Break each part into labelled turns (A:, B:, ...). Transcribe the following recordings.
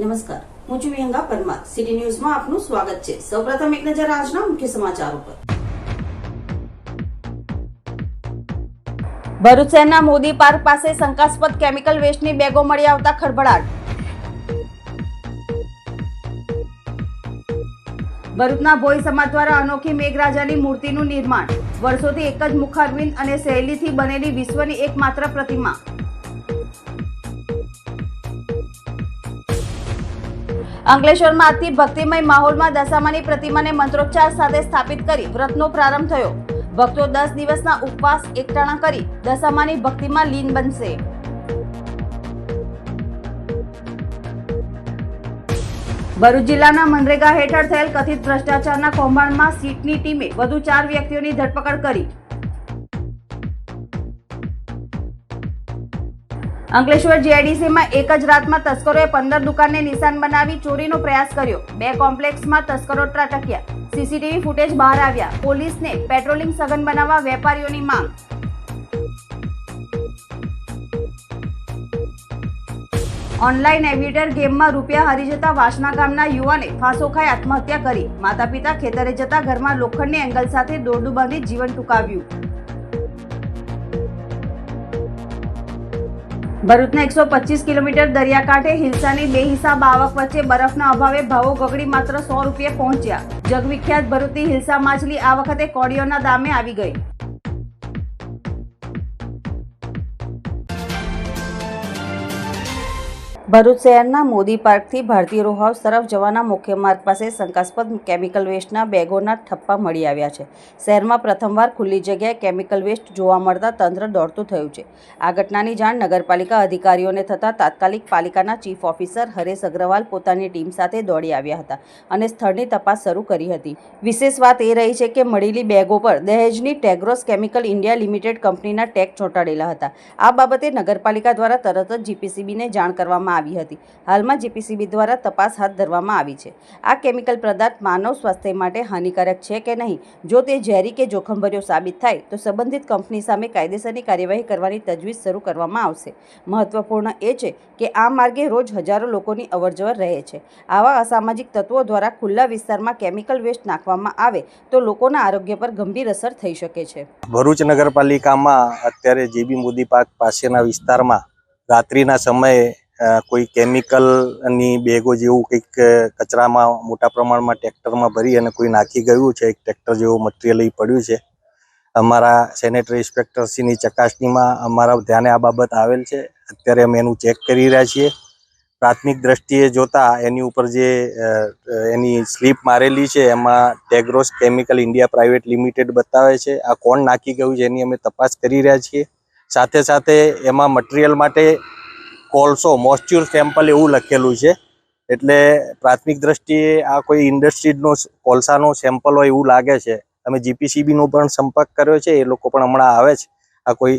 A: નમસ્કાર. હું છું વિહંગા પરમાર. સિટી ન્યૂઝમાં આપનું સ્વાગત છે. સૌપ્રથમ એક નજર આજના મુખ્ય સમાચારો પર. ભરૂચ શહેરના મોદી પાર્ક પાસે શંકાસ્પદ કેમિકલ વેસ્ટની બેગો મળી આવતા ખળભળાટ. ભરૂચના ભોઈ સમાજ દ્વારા અનોખી મેઘરાજાની મૂર્તિનું નિર્માણ. વર્ષોથી એક જ મુખારવિંદ અને શૈલીથી બનેલી વિશ્વની એકમાત્ર પ્રતિમા. અંકલેશ્વરમાં આજથી ભક્તિમય માહોલમાં દશામાની પ્રતિમાને મંત્રોચ્ચાર સાથે સ્થાપિત કરી વ્રતનો પ્રારંભ થયો. ભક્તો દસ દિવસના ઉપવાસ એકટાણા કરી દશામાની ભક્તિમાં લીન બનશે. ભરૂચ જિલ્લાના મનરેગા હેઠળ થયેલ કથિત ભ્રષ્ટાચારના કૌભાંડમાં સીટની ટીમે વધુ ચાર વ્યક્તિઓની ધરપકડ કરી. અંકલેશ્વર જીઆઈડીસીમાં એક જ રાતમાં તસ્કરોએ પંદર દુકાનને નિશાન બનાવી ચોરીનો પ્રયાસ કર્યો. બે કોમ્પ્લેક્સમાં તસ્કરો ત્રાટક્યા. સીસીટીવી ફૂટેજ બહાર આવ્યા. પોલીસને પેટ્રોલિંગ સઘન બનાવવા વેપારીઓની માંગ. ઓનલાઈન એવિટર ગેમમાં રૂપિયા હારી જતા વાસણા ગામના યુવાને ફાંસો ખાઈ આત્મહત્યા કરી. માતા પિતા ખેતરે જતા ઘરમાં લોખંડની એંગલ સાથે દોરડું બાંધી જીવન ટૂંકાવ્યું. ભરૂચના એકસો પચીસ કિલોમીટર દરિયાકાંઠે હિલસાની બેહિસાબ આવક વચ્ચે બરફના અભાવે ભાવો ગગડી માત્ર સો રૂપિયા પહોંચ્યા. જગવિખ્યાત ભરૂચની હિલસા માછલી આ વખતે કોડીઓના દામે આવી ગઈ. ભરૂચ શહેરના મોદી પાર્કથી ભારતીય રો હાઉસ તરફ જવાના મુખ્ય માર્ગ પાસે શંકાસ્પદ કેમિકલ વેસ્ટના બેગોના ઠપ્પા મળી આવ્યા છે. શહેરમાં પ્રથમવાર ખુલ્લી જગ્યાએ કેમિકલ વેસ્ટ જોવા મળતા તંત્ર દોડતું થયું છે. આ ઘટનાની જાણ નગરપાલિકા અધિકારીઓને થતાં તાત્કાલિક પાલિકાના ચીફ ઓફિસર હરેશ અગ્રવાલ પોતાની ટીમ સાથે દોડી આવ્યા હતા અને સ્થળની તપાસ શરૂ કરી હતી. વિશેષ વાત એ રહી છે કે મળેલી બેગો પર દહેજની ટેગ્રોસ કેમિકલ ઇન્ડિયા લિમિટેડ કંપનીના ટેગ ચોંટાડેલા હતા. આ બાબતે નગરપાલિકા દ્વારા તરત જ જીપીસીબીને જાણ કરવામાં આવી હતી. હાલમાં જીપીસીબી દ્વારા તપાસ હાથ ધરવામાં આવી છે. આ કેમિકલ પદાર્થ માનવ સ્વાસ્થ્ય માટે હાનિકારક છે કે નહીં? જો તે ઝેરી કે જોખમભર્યો સાબિત થાય, તો સંબંધિત કંપની સામે કાયદેસરની કાર્યવાહી કરવાની તજવીજ શરૂ કરવામાં આવશે. મહત્વપૂર્ણ એ છે કે આ માર્ગે રોજ હજારો લોકોની અવરજવર રહે છે. આવા અસામાજિક તત્વો દ્વારા ખુલ્લા વિસ્તારમાં કેમિકલ વેસ્ટ નાખવામાં આવે, તો લોકોના આરોગ્ય પર ગંભીર અસર થઈ શકે છે.
B: ભરૂચ નગરપાલિકામાં અત્યારે જીબી મોદી પાર્ક પાસેના વિસ્તારમાં રાત્રિના સમયે કોઈ કેમિકલની બેગો જેવું કંઈક કચરામાં મોટા પ્રમાણમાં ટ્રેક્ટરમાં ભરી અને કોઈ નાખી ગયું છે, એક ટ્રેક્ટર જેવું મટીરિયલ પડ્યું છે. અમારા સેનેટરી ઇન્સ્પેક્ટરશ્રીની ચકાસણીમાં અમારા ધ્યાને આ બાબત આવેલ છે. અત્યારે અમે એનું ચેક કરી રહ્યા છીએ. પ્રાથમિક દ્રષ્ટિએ જોતા એની ઉપર જે એની સ્લીપ મારેલી છે, એમાં Tagros chemical India private limited બતાવે છે. આ કોણ નાખી ગયું છે એની અમે તપાસ કરી રહ્યા છીએ. સાથે સાથે એમાં મટીરિયલ માટે કોલસો, મોસ્ચ્યુર સેમ્પલ એવું લખેલું છે. એટલે પ્રાથમિક દ્રષ્ટિએ આ કોઈ ઇન્ડસ્ટ્રીનો કોલસાનો સેમ્પલ હોય એવું લાગે છે. અમે જીપીસીબીનો પણ સંપર્ક કર્યો છે, એ લોકો પણ હમણાં આવે છે. આ કોઈ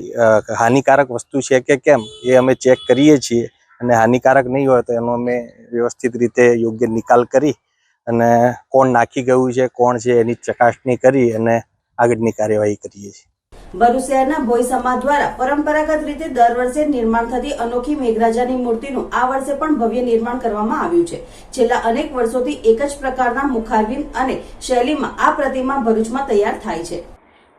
B: હાનિકારક વસ્તુ છે કે કેમ, એ અમે ચેક કરીએ છીએ. અને હાનિકારક નહીં હોય તો એનો અમે વ્યવસ્થિત રીતે યોગ્ય નિકાલ કરી અને કોણ નાખી ગયું છે, કોણ છે એની ચકાસણી કરી અને આગળની કાર્યવાહી કરીએ છીએ.
A: ભરૂચ શહેરના ભોઈ સમાજ દ્વારા પરંપરાગત રીતે દર વર્ષે નિર્માણ થતી અનોખી મેઘરાજાની મૂર્તિનું આ વર્ષે પણ ભવ્ય નિર્માણ કરવામાં આવ્યું છે. છેલ્લા અનેક વર્ષોથી એક જ પ્રકારના મુખારવિંદ અને શૈલીમાં આ પ્રતિમા ભરૂચમાં તૈયાર થાય છે.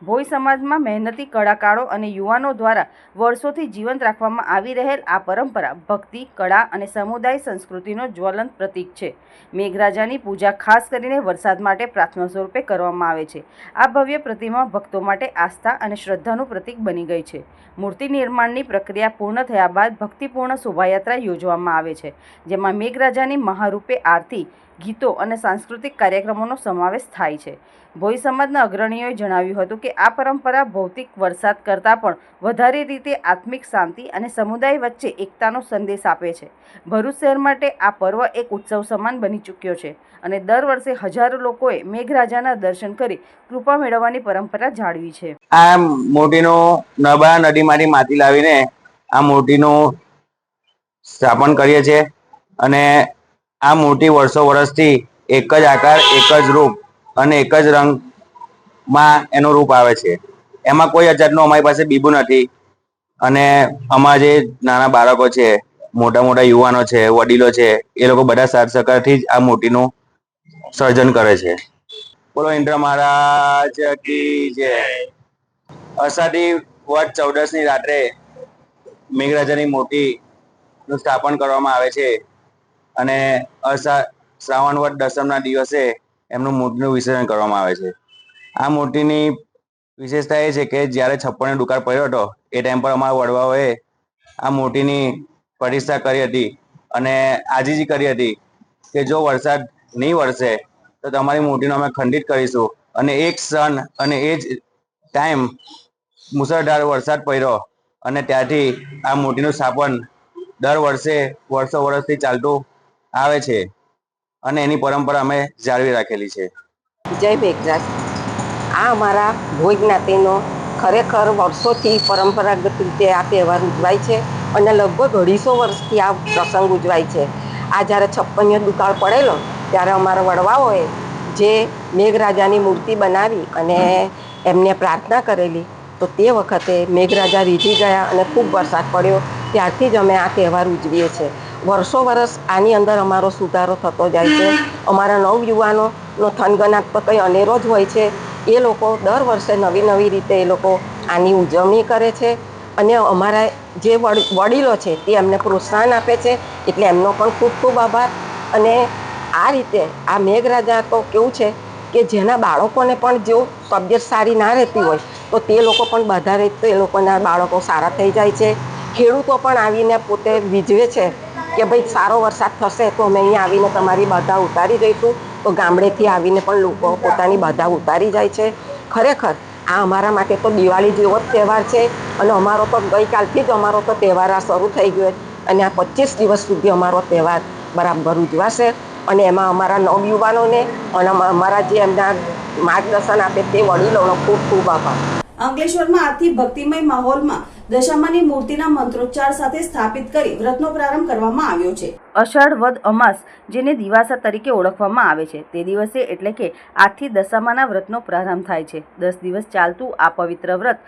A: ભોઈ સમાજમાં મહેનતી કળાકારો અને યુવાનો દ્વારા વર્ષોથી જીવંત રાખવામાં આવી રહેલ આ પરંપરા ભક્તિ, કળા અને સમુદાય સંસ્કૃતિનો જ્વલંત પ્રતીક છે. મેઘરાજાની પૂજા ખાસ કરીને વરસાદ માટે પ્રાર્થના સ્વરૂપે કરવામાં આવે છે. આ ભવ્ય પ્રતિમા ભક્તો માટે આસ્થા અને શ્રદ્ધાનું પ્રતીક બની ગઈ છે. મૂર્તિ નિર્માણની પ્રક્રિયા પૂર્ણ થયા બાદ ભક્તિપૂર્ણ શોભાયાત્રા યોજવામાં આવે છે, જેમાં મેઘરાજાની મહારૂપે આરતી ગીતો અને સાંસ્કૃતિક કાર્યક્રમોનો સમાવેશ થાય છે. ભોઈ સમાજના અગ્રણીઓએ જણાવ્યું હતું કે આ પરંપરા ભૌતિક વરસાદ કરતાં પણ વધારે રીતે આત્મિક શાંતિ અને સમુદાય વચ્ચે એકતાનો સંદેશ આપે છે. ભરૂચ શહેર માટે આ પર્વ એક ઉત્સવ સમાન બની ચૂક્યો છે અને દર વર્ષે હજારો લોકોએ મેઘરાજાના દર્શન કરી કૃપા મેળવવાની પરંપરા જાળવી છે.
C: આ મોટીનો નબા નદીમાંથી માટી લાવીને આ મૂર્તિનું સ્થાપન કરીએ છીએ અને આ મૂર્તિ વર્ષો વર્ષથી એક જ આકાર, એક જ રૂપ અને એક જ રંગમાં એનું રૂપ આવે છે. એમાં કોઈ જાતનું અમારી પાસે બીબું નથી અને અમારા જે નાના બાળકો છે, મોટા મોટા યુવાનો છે, વડીલો છે, એ લોકો બધા સાથ સહકારથી જ આ મૂર્તિનું સર્જન કરે છે. બોલો ઇન્દ્ર મહારાજ કી જય. અષાઢી વટ ચૌદસની રાત્રે મેઘરાજાની મૂર્તિનું સ્થાપન કરવામાં આવે છે. અને શ્રાવણ વટ દસમના દિવસે એમનું મૂર્તિનું વિસર્જન કરવામાં આવે છે. આ મૂર્તિની વિશેષતા એ છે કે જ્યારે છપ્પનનો દુકાળ પડ્યો હતો, એ ટાઈમ પર અમારા વડવાઓએ આ મૂર્તિની પ્રતિષ્ઠા કરી હતી અને આજીજી કરી હતી કે જો વરસાદ નહીં વરસે, તો તમારી મૂર્તિનો અમે ખંડિત કરીશું. અને એક સન અને એ જ ટાઈમ મુસળધાર વરસાદ પડ્યો અને ત્યાંથી આ મૂર્તિનું સ્થાપન દર વર્ષે વર્ષો વર્ષથી ચાલતું આવે છે અને એની પરંપરા અમે જાળવી રાખેલી છે.
D: જય ભેગરાજ. આ અમારા ભોજ જ્ઞાતિનો ખરેખર વર્ષોથી પરંપરાગત રીતે આ તહેવાર ઉજવાય છે અને લગભગ અઢીસો વર્ષથી આ પ્રસંગ ઉજવાય છે. આ જ્યારે છપ્પનિયો દુકાળ પડેલો, ત્યારે અમારા વડવાઓએ જે મેઘરાજાની મૂર્તિ બનાવી અને એમને પ્રાર્થના કરેલી, તો તે વખતે મેઘરાજા રીઝી ગયા અને ખૂબ વરસાદ પડ્યો. ત્યારથી જ અમે આ તહેવાર ઉજવીએ છીએ. વર્ષો વર્ષ આની અંદર અમારો સુધારો થતો જાય છે. અમારા નવયુવાનોનો થનગનાટ તો કંઈ અનેરો જ હોય છે. એ લોકો દર વર્ષે નવી નવી રીતે એ લોકો આની ઉજવણી કરે છે અને અમારા જે વડ- વડીલો છે તે એમને પ્રોત્સાહન આપે છે. એટલે એમનો પણ ખૂબ ખૂબ આભાર. અને આ રીતે આ મેઘરાજા તો કેવું છે કે જેના બાળકોને પણ જો તબિયત સારી ના રહેતી હોય તો તે લોકો પણ બધા રીતે એ લોકોના બાળકો સારા થઈ જાય છે. ખેડૂતો પણ આવીને પોતે વિજવે છે. કે ભાઈ સારો વરસાદ થશે તો અમે અહીંયા આવીને તમારી બાધા ઉતારી દઈશું. તો ગામડેથી આવીને પણ લોકો પોતાની બાધા ઉતારી જાય છે. ખરેખર, આ અમારા માટે તો દિવાળી જેવો જ તહેવાર છે અને અમારો તો ગઈકાલથી જ અમારો તો તહેવાર આ શરૂ થઈ ગયો. અને આ પચીસ દિવસ સુધી અમારો તહેવાર બરાબર ઉજવાશે. અને એમાં અમારા નવયુવાનોને અને અમા- અમારા જે એમના માર્ગદર્શન આપે તે વડીલોનો ખૂબ ખૂબ આભાર.
A: અંકલેશ્વરમાં આજથી ભક્તિમય માહોલમાં દશામાની મૂર્તિના મંત્રોચ્ચાર સાથે સ્થાપિત કરી વ્રતનો પ્રારંભ કરવામાં આવ્યો છે. અષાઢ વદ અમાસ, જેને દિવાસા તરીકે ઓળખવામાં આવે છે, તે દિવસે એટલે કે આજથી દશામાના વ્રતનો પ્રારંભ થાય છે. દસ દિવસ ચાલતું આ પવિત્ર વ્રત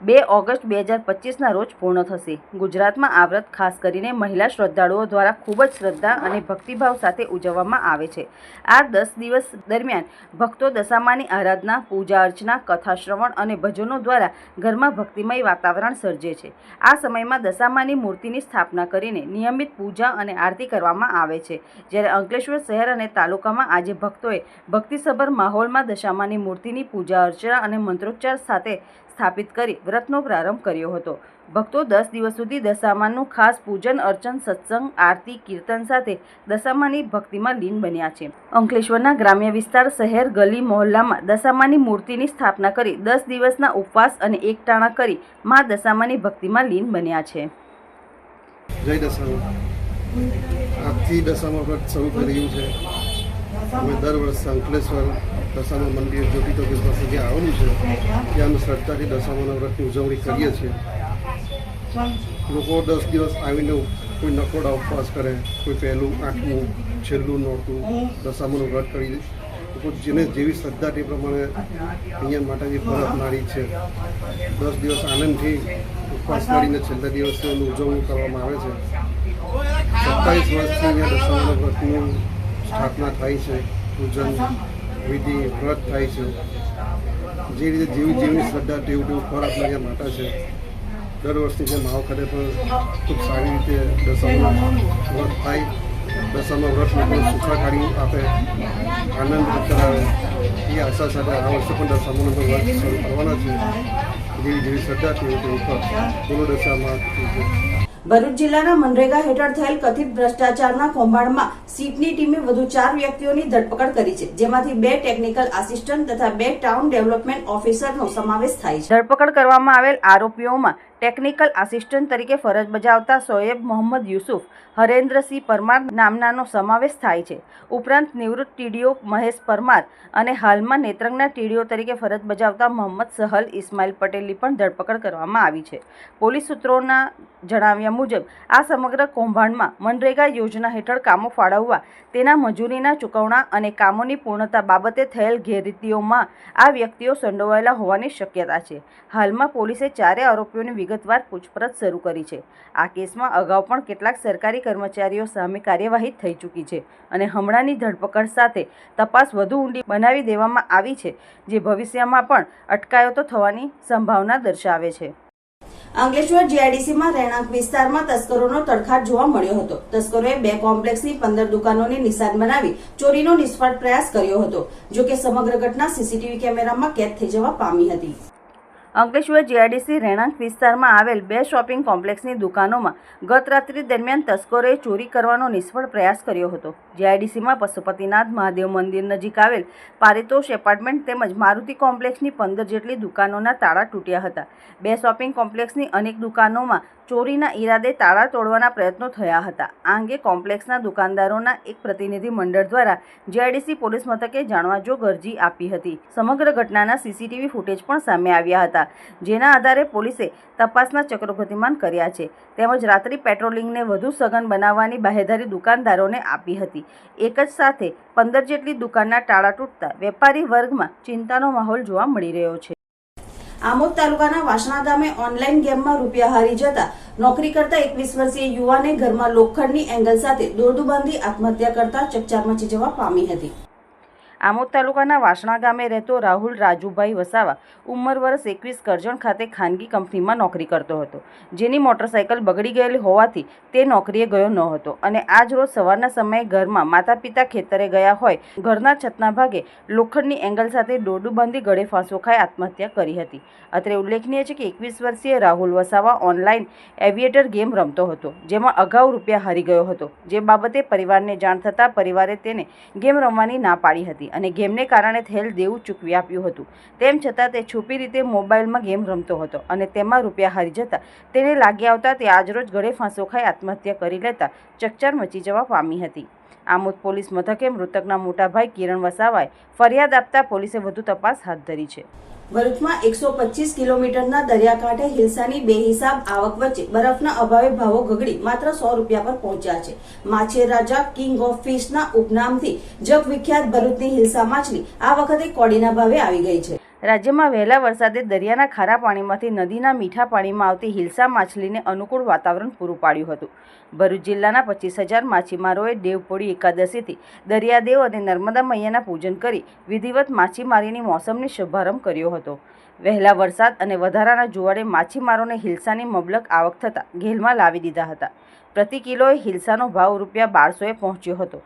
A: બે ઓગસ્ટ બે હજાર પચીસના રોજ પૂર્ણ થશે. ગુજરાતમાં આ વ્રત ખાસ કરીને મહિલા શ્રદ્ધાળુઓ દ્વારા ખૂબ જ શ્રદ્ધા અને ભક્તિભાવ સાથે ઉજવવામાં આવે છે. આ દસ દિવસ દરમિયાન ભક્તો દશામાની આરાધના, પૂજા અર્ચના, કથા શ્રવણ અને ભજનો દ્વારા ઘરમાં ભક્તિમય વાતાવરણ સર્જે છે. આ સમયમાં દશામાની મૂર્તિની સ્થાપના કરીને નિયમિત પૂજા અને આરતી કરવામાં આવે છે. જ્યારે અંકલેશ્વર શહેર અને તાલુકામાં આજે ભક્તોએ ભક્તિસભર માહોલમાં દશામાની મૂર્તિની પૂજા અર્ચના અને મંત્રોચ્ચાર સાથે સ્થાપિત કરી વ્રતનો પ્રારંભ કર્યો હતો. ભક્તો દસ દિવસ સુધી દશામાનું ખાસ પૂજન, અર્ચન, સત્સંગ, આરતી, કીર્તન સાથે દશામાની ભક્તિમાં લીન બન્યા છે. અંકલેશ્વરના ગ્રામ્ય વિસ્તાર, શહેર, ગલી, મહોલ્લામાં દશામાની મૂર્તિની સ્થાપના કરી દસ દિવસના ઉપવાસ અને એકટાણા કરી મા દશામાની ભક્તિમાં લીન બન્યા છે.
E: જય દશામા. આજથી દશામા વ્રત શરૂ કર્યું છે. અમે દર વર્ષે અંકલેશ્વર દશામા મંદિર જ્યોતિ તો પાસે જે આવેલું છે ત્યાં અમે શ્રદ્ધાથી દશામાના વ્રતની ઉજવણી કરીએ છીએ. લોકો દસ દિવસ આવીને કોઈ નકોડા ઉપવાસ કરે, કોઈ પહેલું, આઠમું, છેલ્લું નોરતું દશામાનું વ્રત કરી દે. લોકો જેને જેવી શ્રદ્ધા તે પ્રમાણે અહીંયા માતાજી ભરત નારી છે. દસ દિવસ આનંદથી ઉપવાસ કરીને છેલ્લા દિવસે એનું ઉજવણી કરવામાં આવે છે. સત્તાવીસ વર્ષથી અહીંયા દશામાના વ્રતનું સ્થાપના થાય છે. પૂજન વિધિ વ્રત થાય છે. જે રીતે જેવી જેવી શ્રદ્ધા તેવું તેવું ખોરાક લાગે માતા છે. દર વર્ષની જેમ આ વખતે પણ ખૂબ સારી રીતે દશામાનું વ્રત થાય. દશામાં વ્રત લોકો સુખાકારી આપે. આનંદ કરાવે. એ આશા સાથે આ વર્ષે પણ દશામાનું વ્રત શરૂ કરવાના છે જેવી જેવી શ્રદ્ધા તેવું તેવું પર બોલો દશામાં.
A: ભરૂચ જિલ્લાના મનરેગા હેઠળ થયેલ કથિત ભ્રષ્ટાચારના કૌભાંડમાં સીટની ટીમે વધુ ચાર વ્યક્તિઓની ધરપકડ કરી છે, જેમાંથી બે ટેકનિકલ આસિસ્ટન્ટ તથા બે ટાઉન ડેવલપમેન્ટ ઓફિસરનો સમાવેશ થાય છે. ધરપકડ કરવામાં આવેલ આરોપીઓમાં ટેકનિકલ આસિસ્ટન્ટ તરીકે ફરજ બજાવતા સોએબ મોહમ્મદ યુસુફ હરેન્દ્રસિંહ પરમાર નામનાનો સમાવેશ થાય છે. ઉપરાંત નિવૃત્ત ટીડીઓ મહેશ પરમાર અને હાલમાં નેત્રંગના ટીડીઓ તરીકે ફરજ બજાવતા મોહમ્મદ સહલ ઇસ્માઇલ પટેલની પણ ધરપકડ કરવામાં આવી છે. પોલીસ સૂત્રોના જણાવ્યા મુજબ, આ સમગ્ર કૌભાંડમાં મનરેગા યોજના હેઠળ કામો ફાળવવા, તેના મજૂરીના ચૂકવણા અને કામોની પૂર્ણતા બાબતે થયેલ ગેરરીતિઓમાં આ વ્યક્તિઓ સંડોવાયેલા હોવાની શક્યતા છે. હાલમાં પોલીસે ચારે આરોપીઓની વિગતવાર પૂછપરછ શરૂ કરી છે. આ કેસમાં અગાઉ પણ કેટલાક સરકારી કર્મચારીઓ સામે કાર્યવાહી થઈ ચૂકી છે અને હમણાંની ધરપકડ સાથે તપાસ વધુ ઊંડી બનાવી દેવામાં આવી છે, જે ભવિષ્યમાં પણ અટકાયતો થવાની સંભાવના દર્શાવે છે. અંકલેશ્વર જીઆઈડીસીમાં રહેણાંક વિસ્તારમાં તસ્કરોનો તડખાટ જોવા મળ્યો હતો. તસ્કરોએ બે કોમ્પ્લેક્સની પંદર દુકાનોની નિશાન બનાવી ચોરીનો નિષ્ફળ પ્રયાસ કર્યો હતો જો કે સમગ્ર ઘટના સીસીટીવી કેમેરામાં કેદ થઈ જવા પામી હતી. અંકલેશ્વર જીઆઈડીસી રહેણાંક વિસ્તારમાં આવેલ બે શોપિંગ કોમ્પ્લેક્સની દુકાનોમાં ગત રાત્રિ દરમિયાન તસ્કરોએ ચોરી કરવાનો નિષ્ફળ પ્રયાસ કર્યો હતો. જીઆઈડીસીમાં પશુપતિનાથ મહાદેવ મંદિર નજીક આવેલ પારિતોષ એપાર્ટમેન્ટ તેમજ મારુતિ કોમ્પ્લેક્સની પંદર જેટલી દુકાનોના તાળા તૂટ્યા હતા. બે શોપિંગ કોમ્પ્લેક્સની અનેક દુકાનોમાં ચોરીના ઈરાદે તાળા તોડવાના પ્રયત્નો થયા હતા. આ અંગે કોમ્પ્લેક્સના દુકાનદારોના એક પ્રતિનિધિ મંડળ દ્વારા જીઆઈડીસી પોલીસ મથકે જાણવા જોગ અરજી આપી હતી. સમગ્ર ઘટનાના સીસીટીવી ફૂટેજ પણ સામે આવ્યા હતા. જેના આધારે પોલીસે તપાસના ચક્રો ગતિમાન કર્યા છે. તેમજ રાત્રિ પેટ્રોલિંગને વધુ સઘન બનાવવાની બાહેધરી દુકાનદારોને આપી હતી. એક જ સાથે પંદર જેટલી દુકાનના ટાળા તૂટતા વેપારી વર્ગમાં ચિંતાનો માહોલ જોવા મળી રહ્યો છે. આમોદ તાલુકાના વાસણા ગામે ઓનલાઈન ગેમમાં રૂપિયા હારી જતા નોકરી કરતા એકવીસ વર્ષીય યુવાને ઘરમાં લોખંડની એંગલ સાથે દોરદુબાંધી આત્મહત્યા કરતા ચકચાર મચી જવા પામી હતી. આમોદ તાલુકાના વાસણા ગામે રહેતો રાહુલ રાજુભાઈ વસાવા ઉંમર વર્ષ એકવીસ કરજણ ખાતે ખાનગી કંપનીમાં નોકરી કરતો હતો. જેની મોટરસાયકલ બગડી ગયેલી હોવાથી તે નોકરીએ ગયો ન હતો અને આજ રોજ સવારના સમયે ઘરમાં માતા પિતા ખેતરે ગયા હોય, ઘરના છતના ભાગે લોખંડની એંગલ સાથે દોરડું બાંધી ગળે ફાંસો ખાઈ આત્મહત્યા કરી હતી. અત્રે ઉલ્લેખનીય છે કે એકવીસ વર્ષીય Rahul Vasava online aviator game રમતો હતો, જેમાં અગાઉ રૂપિયા હારી ગયો હતો, જે બાબતે પરિવારને જાણ થતાં પરિવારે તેને ગેમ રમવાની ના પાડી હતી. અને ગેમને કારણે થયેલ દેવું ચૂકવી આપ્યું હતું. તેમ છતાં તે છુપી રીતે મોબાઈલમાં ગેમ રમતો હતો અને તેમાં રૂપિયા હારી જતા તેને લાગી આવતા તે આજરોજ ગળે ફાંસો ખાઈ આત્મહત્યા કરી લેતા ચકચાર મચી જવા પામી હતી. આમોદ પોલીસ મથકે મૃતકના મોટા ભાઈ કિરણ વસાવાએ ફરિયાદ આપતા પોલીસે વધુ તપાસ હાથ ધરી છે. ભરૂચમાં એકસો પચીસ કિલોમીટરના દરિયાકાંઠે હિલસાની બેહિસાબ આવક વચ્ચે બરફના અભાવે ભાવો ગગડી માત્ર સો રૂપિયા પર પહોંચ્યા છે. માછેર રાજા કિંગ ઓફ ફિશના ઉપનામથી જગવિખ્યાત ભરૂચની હિલસા માછલી આ વખતે કોડીના ભાવે આવી ગઈ છે. રાજ્યમાં વહેલા વરસાદે દરિયાના ખારા પાણીમાંથી નદીના મીઠા પાણીમાં આવતી હિલસા માછલીને અનુકૂળ વાતાવરણ પૂરું પાડ્યું હતું. ભરૂચ જિલ્લાના પચીસ હજાર માછીમારોએ દેવપોળી એકાદશીથી દરિયાદેવ અને નર્મદા મૈયાના પૂજન કરી વિધિવત માછીમારીની મોસમની શુભારંભ કર્યો હતો. વહેલા વરસાદ અને વધારાના જુવાડે માછીમારોને હિલસાની મબલક આવક થતાં ઘેલમાં લાવી દીધા હતા. પ્રતિ કિલોએ હિલસાનો ભાવ રૂપિયા બારસોએ પહોંચ્યો હતો.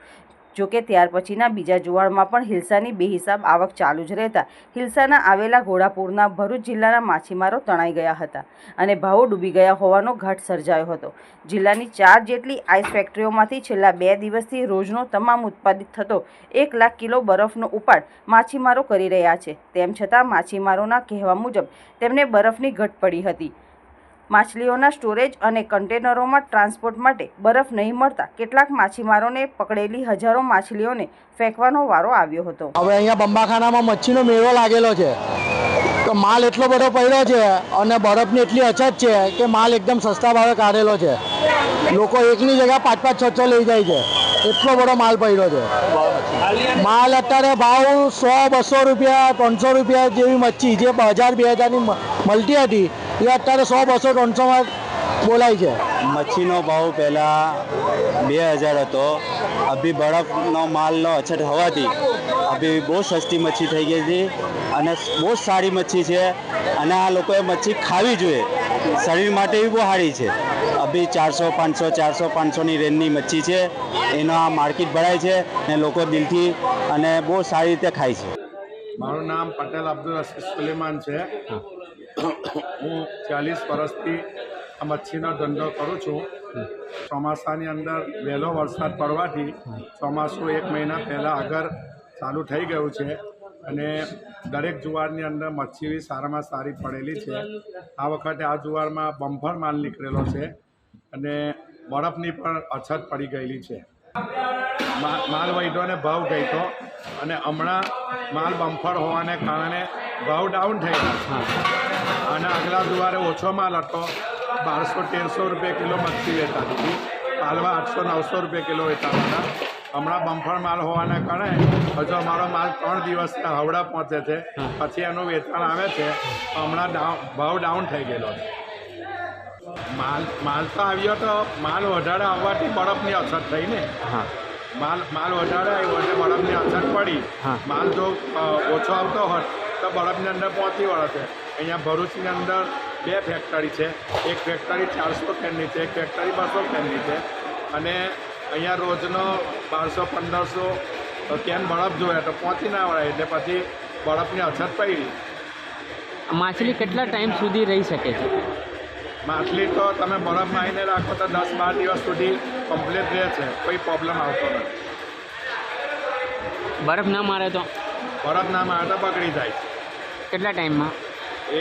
A: જોકે ત્યાર પછીના બીજા જુવાળમાં પણ હિલસાની બેહિસાબ આવક ચાલુ જ રહેતા હિલસાના આવેલા ઘોડાપુરના ભરૂચ જિલ્લાના માછીમારો તણાઈ ગયા હતા અને ભાવો ડૂબી ગયા હોવાનો ઘાટ સર્જાયો હતો. જિલ્લાની ચાર જેટલી આઈસ ફેક્ટરીઓમાંથી છેલ્લા બે દિવસથી રોજનો તમામ ઉત્પાદિત થતો એક લાખ કિલો બરફનો ઉપાડ માછીમારો કરી રહ્યા છે. તેમ છતાં માછીમારોના કહેવા મુજબ તેમને બરફની ઘટ પડી હતી. માછલીઓના સ્ટોરેજ અને કન્ટેનરોમાં ટ્રાન્સપોર્ટ માટે બરફ નહીં મળતા કેટલાક માછીમારોને પકડેલી હજારો માછલીઓને ફેંકવાનો વારો આવ્યો હતો.
F: હવે અહીંયા બંબાખાનામાં મચ્છીનો મેળો લાગેલો છે. તો માલ એટલો બધો પડ્યો છે અને બરફની એટલી અછત છે કે માલ એકદમ સસ્તા ભાવે કાઢેલો છે. લોકો એકની જગ્યા પાંચ પાંચ છ છ લઈ જાય છે. એટલો બધો માલ પડ્યો છે. માલ અત્યારે ભાવ સો, બસો રૂપિયા, ત્રણસો રૂપિયા જેવી મચ્છી જે હજાર, બે હજારની મળતી હતી એ અત્યારે સો બસો ત્રણસોમાં બોલાય છે.
G: મચ્છીનો ભાવ પહેલાં બે હજાર હતો. અભી બરફનો માલનો અછત હોવાથી અભી બહુ સસ્તી મચ્છી થઈ ગઈ હતી અને બહુ જ સારી મચ્છી છે અને આ લોકોએ મચ્છી ખાવી જોઈએ. શરીર માટે બી બહુ સારી છે. અભી ચારસો પાંચસો ચારસો પાંચસોની રેન્જની મચ્છી છે. એનો આ માર્કેટ ભરાય છે ને લોકો દિલથી અને બહુ સારી રીતે ખાય છે.
H: મારું નામ પટેલ અબ્દુલ રશીદ સુલેમાન છે. હું ચાલીસ વર્ષથી આ મચ્છીનો ધંધો કરું છું. ચોમાસાની અંદર વહેલો વરસાદ પડવાથી ચોમાસું એક મહિના પહેલાં આગળ ચાલુ થઈ ગયું છે અને દરેક જુવારની અંદર મચ્છી સારામાં સારી પડેલી છે. આ વખતે આ જુવારમાં બમ્ફર માલ નીકળેલો છે અને બરફની પણ અછત પડી ગયેલી છે. માલ વૈધોને ભાવ ગયો અને હમણાં માલ બમ્ફર હોવાને કારણે ભાવ ડાઉન થઈ ગયો અને આગલા દુવારે ઓછો માલ હતો બારસો તેરસો રૂપિયા કિલો મચ્છી વેચાતી હતી. પાલવા આઠસો નવસો રૂપિયા કિલો વેચાતા હતા. હમણાં બમફળ માલ હોવાના કારણે હજુ અમારો માલ ત્રણ દિવસ હવડા પહોંચે છે. પછી એનું વેચાણ આવે છે. હમણાં ડાઉન ભાવ ડાઉન થઈ ગયેલો છે. માલ માલ તો આવ્યો તો માલ વધારે આવવાથી બરફની અસર થઈ ને. માલ માલ વધારે આવ્યો એટલે બરફની અસર પડી. માલ જો ઓછો આવતો હોત તો બરફની અંદર પહોંચી વળે છે. અહીંયા ભરૂચની અંદર બે ફેક્ટરી છે. એક ફેક્ટરી ચારસો ફેનની છે એક ફેક્ટરી બસો ફેનની છે. અને અહીંયા રોજનો બારસો પંદરસો કેન બરફ જોયા તો પહોંચી ના વળાય એટલે પછી બરફની અછત પડી.
I: માછલી કેટલા ટાઈમ સુધી રહી શકે છે?
H: માછલી તો તમે બરફ મારીને રાખો તો દસ બાર દિવસ સુધી કમ્પ્લીટ રહે છે. કોઈ પ્રોબ્લેમ આવતો નથી.
I: બરફ ના મારે તો.
H: બરફ ના મારે તો બગડી જાય છે.
I: કેટલા ટાઈમમાં?
H: એ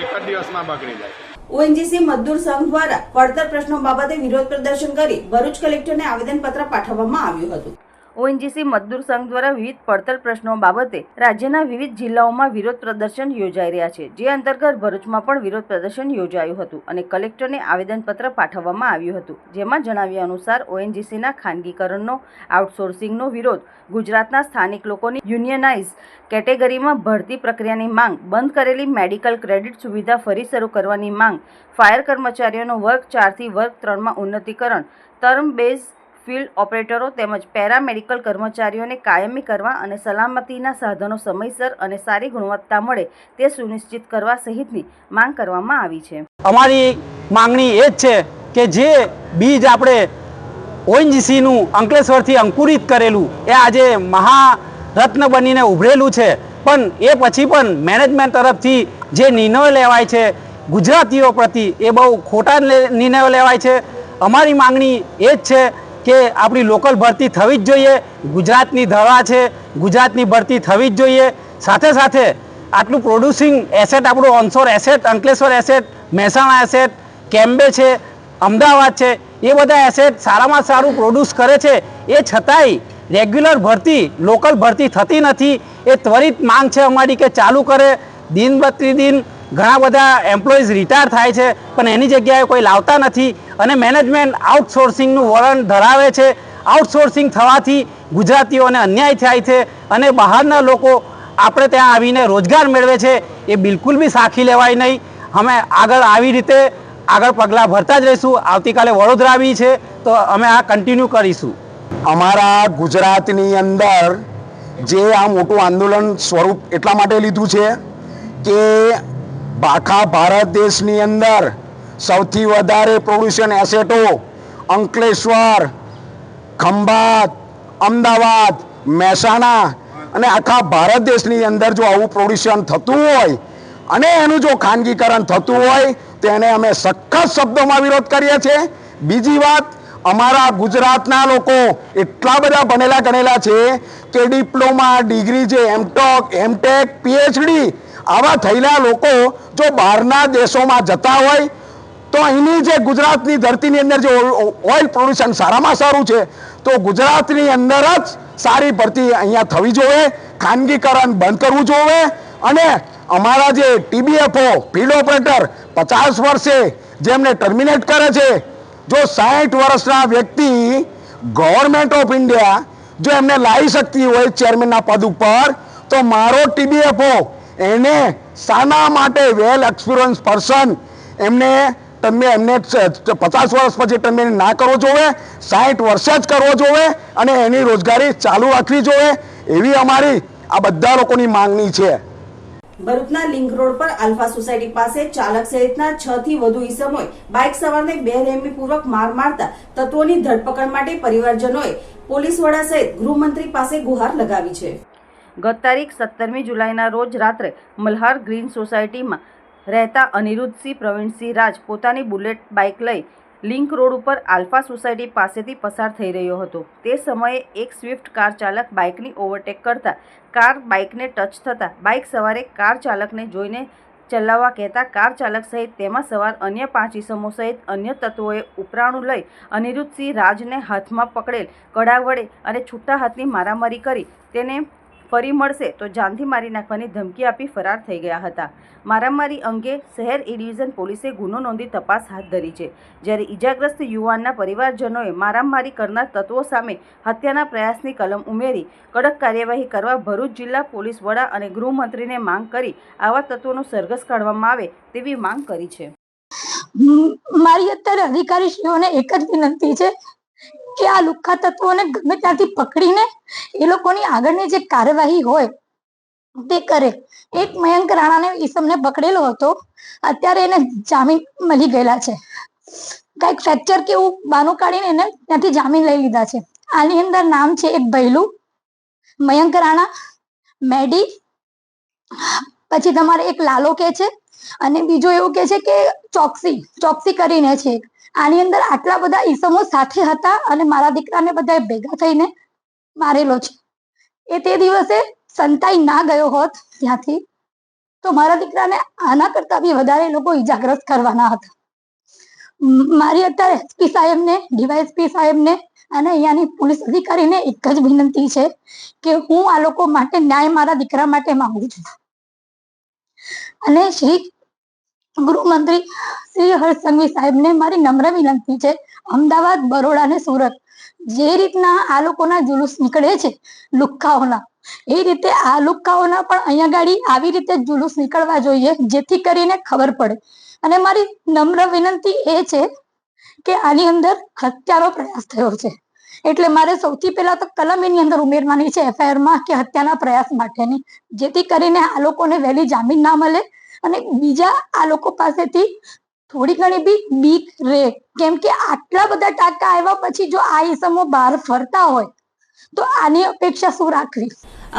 H: એક જ દિવસમાં બગડી જાય.
A: ઓએનજીસી મજદૂર સંઘ દ્વારા પડતર પ્રશ્નો બાબતે વિરોધ પ્રદર્શન કરી ભરૂચ કલેક્ટરને આવેદનપત્ર પાઠવવામાં આવ્યું હતું. ઓએનજીસી મજદૂર સંઘ દ્વારા વિવિધ પડતર પ્રશ્નો બાબતે રાજ્યના વિવિધ જિલ્લાઓમાં વિરોધ પ્રદર્શન યોજાઈ રહ્યા છે, જે અંતર્ગત ભરૂચમાં પણ વિરોધ પ્રદર્શન યોજાયું હતું અને કલેક્ટરને આવેદનપત્ર પાઠવવામાં આવ્યું હતું, જેમાં જણાવ્યા અનુસાર ઓએનજીસીના ખાનગીકરણનો, આઉટસોર્સિંગનો વિરોધ, ગુજરાતના સ્થાનિક લોકોની યુનિયનાઇઝ કેટેગરીમાં ભરતી પ્રક્રિયાની માંગ, બંધ કરેલી મેડિકલ ક્રેડિટ સુવિધા ફરી શરૂ કરવાની માંગ, ફાયર કર્મચારીઓનો વર્ગ ચારથી વર્ગ ત્રણમાં ઉન્નતીકરણ, ટર્મ બેઝ ફિલ્ડ ઓપરેટરો તેમજ પેરામેડિકલ કર્મચારીઓને કાયમી કરવા અને સલામતીના સાધનો સમયસર અને સારી ગુણવત્તા મળે તે સુનિશ્ચિત કરવા સહિતની માંગ કરવામાં આવી છે.
F: અમારી માંગણી એ જ છે કે જે બીજ આપણે ઓએનજીસીનું અંકલેશ્વરથી અંકુરિત કરેલું, એ આજે મહારત્ન બનીને ઉભરેલું છે. પણ એ પછી પણ મેનેજમેન્ટ તરફથી જે નિર્ણયો લેવાય છે ગુજરાતીઓ પ્રતિ, એ બહુ ખોટા નિર્ણયો લેવાય છે. અમારી માંગણી એ જ છે કે આપણી લોકલ ભરતી થવી જ જોઈએ, ગુજરાતની ધરા છે, ગુજરાતની ભરતી થવી જ જોઈએ. સાથે સાથે આટલું પ્રોડ્યુસિંગ એસેટ આપણું onshore asset Ankleshwar asset Mehsana asset Cambay છે, અમદાવાદ છે, એ બધા એસેટ સારામાં સારું પ્રોડ્યુસ કરે છે. એ છતાંય રેગ્યુલર ભરતી, લોકલ ભરતી થતી નથી. એ ત્વરિત માંગ છે અમારી કે ચાલુ કરે. દિન પ્રતિદિન ઘણા બધા એમ્પ્લોઈઝ રિટાયર થાય છે, પણ એની જગ્યાએ કોઈ લાવતા નથી. અને મેનેજમેન્ટ આઉટસોર્સિંગનું વલણ ધરાવે છે. આઉટસોર્સિંગ થવાથી ગુજરાતીઓને અન્યાય થાય છે અને બહારના લોકો આપણે ત્યાં આવીને રોજગાર મેળવે છે એ બિલકુલ બી સાખી લેવાય નહીં. અમે આગળ આવી રીતે આગળ પગલાં ભરતા જ રહીશું. આવતીકાલે વડોદરા આવી છે તો અમે આ કન્ટિન્યુ કરીશું.
J: અમારા ગુજરાતની અંદર જે આ મોટું આંદોલન સ્વરૂપ એટલા માટે લીધું છે કે આખા ભારત દેશની અંદર સૌથી વધારે પ્રોડ્યુશન એસેટો અંકલેશ્વર, ખંભાત, અમદાવાદ, મહેસાણા અને આખા ભારત દેશની અંદર જો આવું પ્રોડ્યુશન થતું હોય અને એનું જો ખાનગીકરણ થતું હોય, તો એને અમે સખત શબ્દોમાં વિરોધ કરીએ છીએ. બીજી વાત, અમારા ગુજરાતના લોકો એટલા બધા ભણેલા ગણેલા છે કે ડિપ્લોમા ડિગ્રી જે એમટોક એમટેક પીએચડી આવા થયેલા લોકો જો બહારના દેશોમાં જતા હોય તો અહીંની જે ગુજરાતની ધરતીની અંદર જે ઓઇલ પ્રોડ્યુશન સારામાં સારું છે, તો ગુજરાતની અંદર જ સારી ભરતી અહીંયા થવી જોઈએ, ખાનગીકરણ બંધ કરવું જોઈએ અને અમારા જે ટીબીએફઓ ફિલ્ડ ઓપરેટર પચાસ વર્ષે જેમને ટર્મિનેટ કરે છે, જો સાઠ વર્ષના વ્યક્તિ ગવર્મેન્ટ ઓફ ઇન્ડિયા જો એમને લાવી શકતી હોય ચેરમેનના પદ ઉપર, તો મારો ટીબીએફઓ એને શાના માટે વેલ એક્સપિરિયન્સ પર્સન એમને તમે એમને પચાસ વર્ષ પછી તમે ના કરવો જોઈએ સાઠ વર્ષે જ કરવો જોઈએ અને એની રોજગારી ચાલુ રાખવી જોઈએ એવી અમારી આ બધા લોકોની માંગણી છે.
A: ભરૂચના લિંક રોડ પર આલ્ફા સોસાયટી પાસે ચાલક સહિતના છ થી વધુ ઈસમોએ બાઇક સવારને બેરહેમીપૂર્વક માર મારતા તત્વોની ધરપકડ માટે પરિવારજનોએ પોલીસ વડા સહિત ગૃહમંત્રી પાસે ગુહાર લગાવી છે. ગત તારીખ સત્તરમી જુલાઈના રોજ રાત્રે મલ્હાર ગ્રીન સોસાયટીમાં રહેતા અનિરુદ્ધસિંહ પ્રવીણસિંહ રાજ પોતાની બુલેટ બાઇક લઈ લિંક રોડ ઉપર આલ્ફા સોસાયટી પાસેથી પસાર થઈ રહ્યો હતો. તે સમયે એક સ્વિફ્ટ કાર ચાલક બાઇકની ઓવરટેક કરતા કાર બાઇકને ટચ થતાં બાઇક સવારે કાર ચાલકને જોઈને ચલાવવા કહેતા કાર ચાલક સહિત તેમાં સવાર અન્ય પાંચ ઇસમો સહિત અન્ય તત્વોએ ઉપરાણું લઈ અનિરુદ્ધસિંહ રાજને હાથમાં પકડેલ કડા વડે અને છૂટા હાથની મારામારી કરી તેને ફરી મળશે તો જાનથી મારી નાખવાની ધમકી આપી ફરાર થઈ ગયા હતા. મારામારી અંગે શહેર એ ડિવિઝન પોલીસે ગુનો નોંધી તપાસ હાથ ધરી છે. જ્યારે ઈજાગ્રસ્ત યુવાનના પરિવારજનોએ મારામારી કરનાર તત્વો સામે હત્યાના પ્રયાસની કલમ ઉમેરી કડક કાર્યવાહી કરવા ભરૂચ જિલ્લા પોલીસ વડા અને ગૃહમંત્રીને માંગ કરી આવા તત્વોનો સરઘસ કાઢવામાં આવે તેવી માંગ કરી છે.
K: મારી અત્યારે અધિકારીશ્રીઓને એક જ વિનંતી છે કે આ લુખ્ખા તત્વોને ગમે ત્યાંથી પકડીને એ લોકોની આગળની જે કાર્યવાહી હોય તે કરે. એક મયંક રાણાને ઈસમને પકડેલો હતો. અત્યારે એને જામીન મળી ગયેલા છે. કંઈક ફ્રેક્ચર કે એવું બાનું કાઢીને એને ત્યાંથી જામીન લઈ લીધા છે. આની અંદર નામ છે એક ભૈલું, મયંક રાણા, મેડી, પછી તમારે એક લાલો કે છે. અને બીજું એવું કે છે કે ચોકસી ચોકસી કરીને છે. આની અંદર આટલા બધા ઈસમો સાથે હતા અને મારા દીકરાને બધા ભેગા થઈને મારેલો છે. એ તે દિવસે સંતાઈ ના ગયો હોત ત્યાંથી, તો મારા દીકરાને આના કરતા બી વધારે લોકો ઈજાગ્રસ્ત કરવાના હતા. મારી અત્યારે એસપી સાહેબને, ડીવાયએસપી સાહેબને અને અહીંયાની પોલીસ અધિકારીને એક જ વિનંતી છે કે હું આ લોકો માટે ન્યાય મારા દીકરા માટે માંગુ છું. અને શ્રી ગૃહમંત્રી શ્રી હર્ષ સંઘવી સાહેબને મારી નમ્ર વિનંતી છે. અમદાવાદ, બરોડા અને સુરત જે રીતના આ લોકોના જુલુસ નીકળે છે લુખ્ખાઓના, એ રીતે આ લુખ્ખાઓના પણ અહીંયા ગાડી આવી રીતે જુલુસ નીકળવા જોઈએ જેથી કરીને ખબર પડે. અને મારી નમ્ર વિનંતી એ છે કે આની અંદર હત્યાનો પ્રયાસ થયો છે. એટલે મારે સૌથી પહેલા તો કલમ એની અંદર ઉમેરવાની છે એફઆઈઆરમાં કે હત્યાના પ્રયાસ માટેની, જેથી કરીને આ લોકોને વહેલી જામીન ના મળે અને બીજા આ લોકો પાસેથી થોડી ઘણી બી બીક રે. કેમ કે આટલા બધા ટાંકા આવ્યા પછી જો આ ઈસમો બહાર ફરતા હોય તો આની અપેક્ષા શું રાખવી?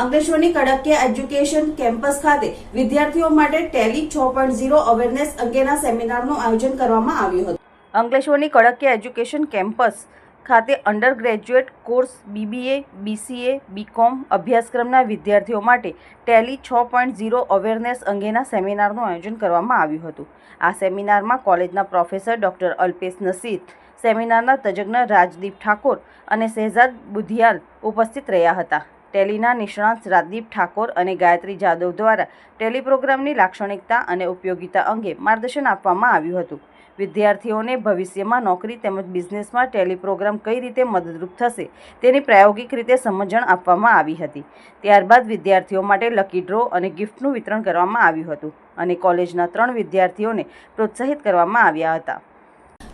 A: અંકલેશ્વરની કડકિયા એજ્યુકેશન કેમ્પસ ખાતે વિદ્યાર્થીઓ માટે ટેલી છ પોઈન્ટ ઝીરો અવેરનેસ અંગેના સેમિનારનું આયોજન કરવામાં આવ્યું હતું. અંકલેશ્વરની કડકિયા એજ્યુકેશન કેમ્પસ ખાતે undergraduate course BBA BCA BCom અભ્યાસક્રમના વિદ્યાર્થીઓ માટે ટેલી છ પોઈન્ટ ઝીરો અવેરનેસ અંગેના સેમિનારનું આયોજન કરવામાં આવ્યું હતું. આ સેમિનારમાં કોલેજના પ્રોફેસર ડૉક્ટર અલ્પેશ નસીર સેમિનારના તજજ્ઞ રાજદીપ ઠાકોર અને શહેજાદ બુધિયાલ ઉપસ્થિત રહ્યા હતા. ટેલીના નિષ્ણાંત રાજદીપ ઠાકોર અને ગાયત્રી જાદવ દ્વારા ટેલી પ્રોગ્રામની લાક્ષણિકતા અને ઉપયોગિતા અંગે માર્ગદર્શન આપવામાં આવ્યું હતું. વિદ્યાર્થીઓને ભવિષ્યમાં નોકરી તેમજ બિઝનેસમાં ટેલિપ્રોગ્રામ કઈ રીતે મદદરૂપ થશે તેની પ્રાયોગિક રીતે સમજણ આપવામાં આવી હતી. ત્યારબાદ વિદ્યાર્થીઓ માટે લકી ડ્રો અને ગિફ્ટનું વિતરણ કરવામાં આવ્યું હતું અને કોલેજના ત્રણ વિદ્યાર્થીઓને પ્રોત્સાહિત કરવામાં આવ્યા હતા.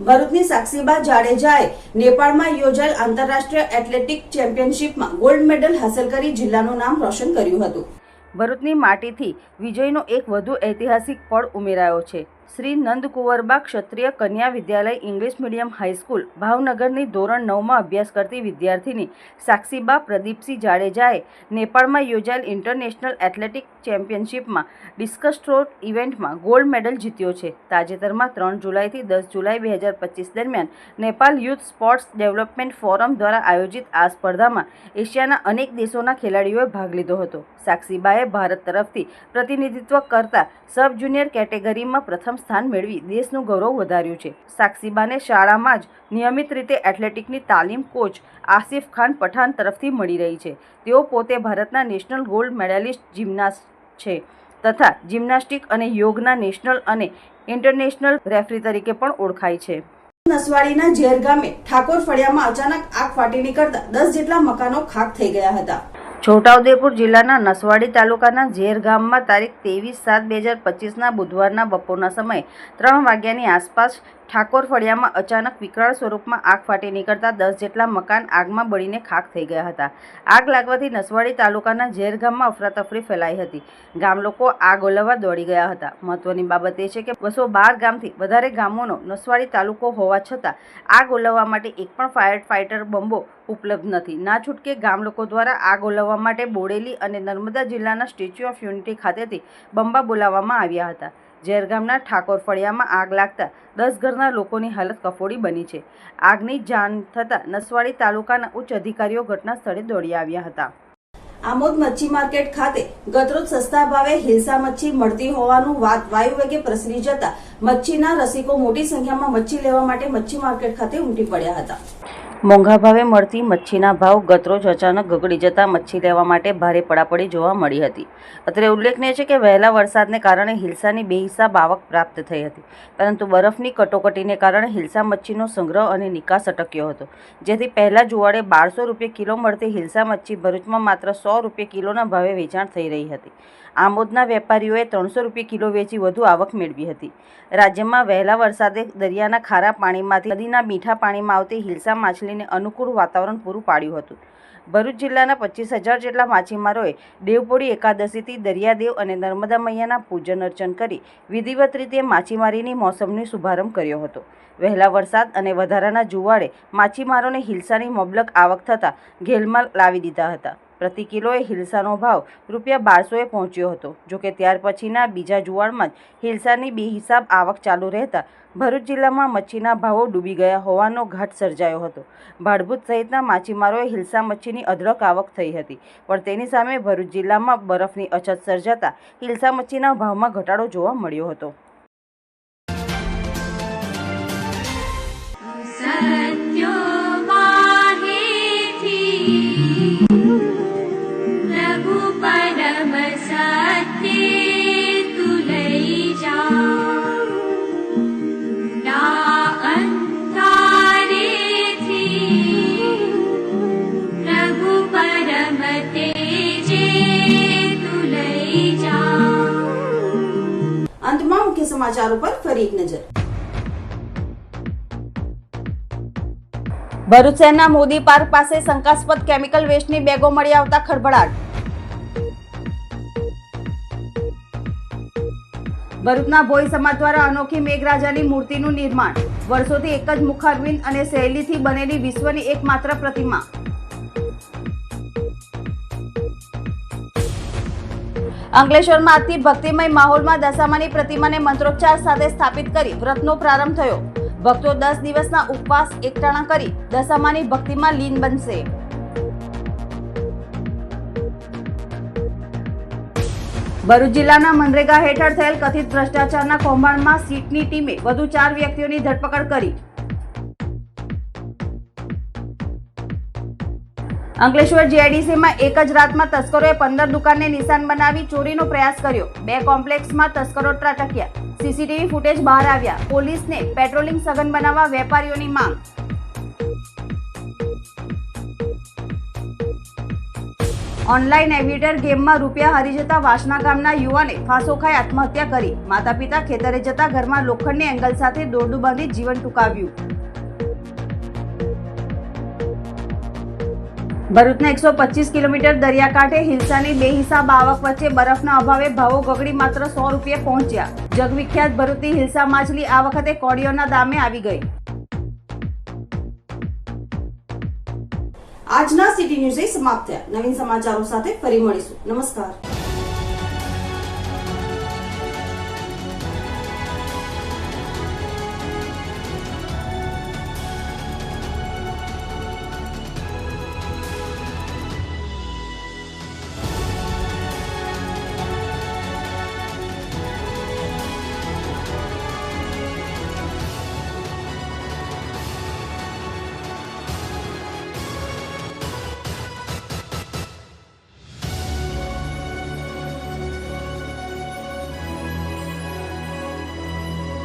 A: ભરૂચની સાક્ષીબા જાડેજાએ નેપાળમાં યોજાયેલ આંતરરાષ્ટ્રીય એથ્લેટિક ચેમ્પિયનશિપમાં ગોલ્ડ મેડલ હાંસલ કરી જિલ્લાનું નામ રોશન કર્યું હતું. ભરૂચની માટીથી વિજયનો એક વધુ ઐતિહાસિક પળ ઉમેરાયો છે. શ્રી નંદકુંવરબા ક્ષત્રિય કન્યા વિદ્યાલય ઇંગ્લિશ મીડિયમ હાઈસ્કૂલ ભાવનગરની ધોરણ નવમાં અભ્યાસ કરતી વિદ્યાર્થીની સાક્ષીબા પ્રદીપસિંહ જાડેજાએ નેપાળમાં યોજાયેલ ઇન્ટરનેશનલ એથ્લેટિક ચેમ્પિયનશિપમાં ડિસ્કસ થ્રો ઇવેન્ટમાં ગોલ્ડ મેડલ જીત્યો છે. તાજેતરમાં ત્રણ જુલાઈથી દસ જુલાઈ બે હજાર પચીસ દરમિયાન Nepal youth sports development forum દ્વારા આયોજિત આ સ્પર્ધામાં એશિયાના અનેક દેશોના ખેલાડીઓએ ભાગ લીધો હતો. સાક્ષીબાએ ભારત તરફથી પ્રતિનિધિત્વ કરતા સબ જુનિયર કેટેગરીમાં પ્રથમ સ્થાન મેળવી દેશનું ગૌરવ વધાર્યું છે. સાક્ષીબાને શાળામાં જ નિયમિત રીતે એથ્લેટિકની તાલીમ કોચ આસિફ ખાન પઠાણ તરફથી મળી રહી છે. તેઓ પોતે ભારતના નેશનલ ગોલ્ડ મેડલિસ્ટ જિમ્નાસ્ટ છે. તથા જિમ્નાસ્ટિક અને યોગના નેશનલ અને ઇન્ટરનેશનલ રેફરી તરીકે પણ ઓળખાય છે. નસવાડીના ઝેર ગામે ઠાકોર ફળિયામાં અચાનક આગ ફાટી નીકળતા દસ જેટલા મકાનો ખાક થઈ ગયા હતા. છોટાઉદેપુર જિલ્લાના નસવાડી તાલુકાના ઝેર ગામમાં તારીખ ત્રેવીસ સાત બે હજાર પચીસના બુધવારના બપોરના સમયે ત્રણ વાગ્યાની આસપાસ ઠાકોર ફળિયામાં અચાનક વિકરાળ સ્વરૂપમાં આગ ફાટી નીકળતા દસ જેટલા મકાન આગમાં બળીને ખાખ થઈ ગયા હતા. આગ લાગવાથી નસવાડી તાલુકાના ઝેર ગામમાં અફરાતફરી ફેલાઈ હતી. ગામ લોકો આગ ઓલવવા દોડી ગયા હતા. મહત્વની બાબત એ છે કે બસો બાર ગામથી વધારે ગામોનો નસવાડી તાલુકો હોવા છતાં આગ ઓલવવા માટે એક પણ ફાયર ફાઇટર બંબો ઉપલબ્ધ નથી. ના છૂટકે ગામ લોકો દ્વારા આગ ઓલવવા માટે બોડેલી અને નર્મદા જિલ્લાના સ્ટેચ્યુ ઓફ યુનિટી ખાતેથી બંબા બોલાવવામાં આવ્યા હતા. ઝેરગામના ઠાકોર ફળિયામાં આગ લાગતા દસ ઘરના લોકોની હાલત કફોડી બની છે. આગની જાણ થતાં નસવાડી તાલુકાના ઉચ્ચ અધિકારીઓ ઘટના સ્થળે દોડી આવ્યા હતા. આમોદ મચ્છી માર્કેટ ખાતે ગતરોજ સસ્તા ભાવે હિલસા મચ્છી મળતી હોવાનું વાત વાયુ વેગે પ્રસરી જતા મચ્છીના રસિકો મોટી સંખ્યામાં મચ્છી લેવા માટે મચ્છી માર્કેટ ખાતે ઉમટી પડ્યા હતા. મોંઘા ભાવે મળતી મચ્છીના ભાવ ગતરોજ અચાનક ગગડી જતા મચ્છી લેવા માટે ભારે પડાપડી જોવા મળી હતી. અત્રે ઉલ્લેખનીય છે કે વહેલા વરસાદને કારણે હિલસાની બેહિસાબ આવક પ્રાપ્ત થઈ હતી. પરંતુ બરફની કટોકટીને કારણે હિલસા મચ્છીનો સંગ્રહ અને નિકાસ અટક્યો હતો. જેથી પહેલા જુવાડે બારસો રૂપિયા કિલો મળતી હિલસા મચ્છી ભરૂચમાં માત્ર સો રૂપિયા કિલોના ભાવે વેચાણ થઈ રહી હતી. આમોદના વેપારીઓએ ત્રણસો રૂપિયા કિલો વેચી વધુ આવક મેળવી હતી. રાજ્યમાં વહેલા વરસાદે દરિયાના ખારા પાણીમાંથી નદીના મીઠા પાણીમાં આવતી હિલસા માછલીને અનુકૂળ વાતાવરણ પૂરું પાડ્યું હતું. ભરૂચ જિલ્લાના પચીસ હજાર જેટલા માછીમારોએ દેવપોળી એકાદશીથી દરિયાદેવ અને નર્મદા મૈયાના પૂજન અર્ચન કરી વિધિવત રીતે માછીમારીની મોસમનો શુભારંભ કર્યો હતો. વહેલા વરસાદ અને વધારાના જુવાળે માછીમારોને હિલસાની મબલક આવક થતાં ઘેલમાં લાવી દીધા હતા. પ્રતિ કિલોએ હિલસાનો ભાવ રૂપિયા બારસોએ પહોંચ્યો હતો. જોકે ત્યાર પછીના બીજા જુવાળમાં જ હિલસાની બેહિસાબ આવક ચાલુ રહેતા ભરૂચ જિલ્લામાં મચ્છીના ભાવો ડૂબી ગયા હોવાનો ઘાટ સર્જાયો હતો. ભાડભૂત સહિતના માછીમારોએ હિલસા મચ્છીની અઢળક આવક થઈ હતી. પણ તેની સામે ભરૂચ જિલ્લામાં બરફની અછત સર્જાતા હિલસા મચ્છીના ભાવમાં ઘટાડો જોવા મળ્યો હતો. સમાચારો પર ફરી એક નજર. ભરૂચ શહેરના મોદી પાર્ક પાસે શંકાસ્પદ કેમિકલ વેસ્ટની બેગો મળી આવતા ખળભળાટ. ભરૂચના ભોઈ સમાજ દ્વારા અનોખી મેઘરાજાની મૂર્તિનું નિર્માણ. વર્ષોથી એક જ મુખારવિંદ અને શૈલીથી બનેલી વિશ્વની એકમાત્ર પ્રતિમા. અંકલેશ્વરમાં આજથી ભક્તિમય માહોલમાં દશામાની પ્રતિમાને મંત્રોચ્ચાર સાથે સ્થાપિત કરી વ્રતનો પ્રારંભ થયો. ભક્તો દસ દિવસના ઉપવાસ એકટાણા કરી દશામાની ભક્તિમાં લીન બનશે. ભરૂચ જિલ્લાના મનરેગા હેઠળ થયેલ કથિત ભ્રષ્ટાચારના કૌભાંડમાં સીટની ટીમે વધુ ચાર વ્યક્તિઓની ધરપકડ કરી. અંકલેશ્વર જીઆઈડીસીમાં એક જ રાતમાં તસ્કરોએ પંદર દુકાનને નિશાન બનાવી ચોરીનો પ્રયાસ કર્યો. બે કોમ્પ્લેક્સમાં તસ્કરો ત્રાટક્યા. સીસીટીવી ફૂટેજ બહાર આવ્યા. પોલીસને પેટ્રોલિંગ સઘન બનાવવા વેપારીઓની માંગ. ઓનલાઈન એવિટર ગેમમાં રૂપિયા હારી જતા વાસણા ગામના યુવાને ફાંસો ખાઈ આત્મહત્યા કરી. માતા પિતા ખેતરે જતા ઘરમાં લોખંડની એંગલ સાથે દોરડું બાંધી જીવન ટૂંકાવ્યું. ભરૂચના એકસો પચીસ કિલોમીટર દરિયાકાંઠે હિલસાની બેહિસાબ આવક વચ્ચે બરફના અભાવે ભાવો ગગડી માત્ર સો રૂપિયા પહોંચ્યા. જગવિખ્યાત ભરૂચની હિલસા માછલી આ વખતે કોડીઓના દામે આવી ગઈ. આજના સિટી ન્યૂઝ સમાપ્ત થયા. નવીન સમાચારો સાથે ફરી મળીશું. નમસ્કાર.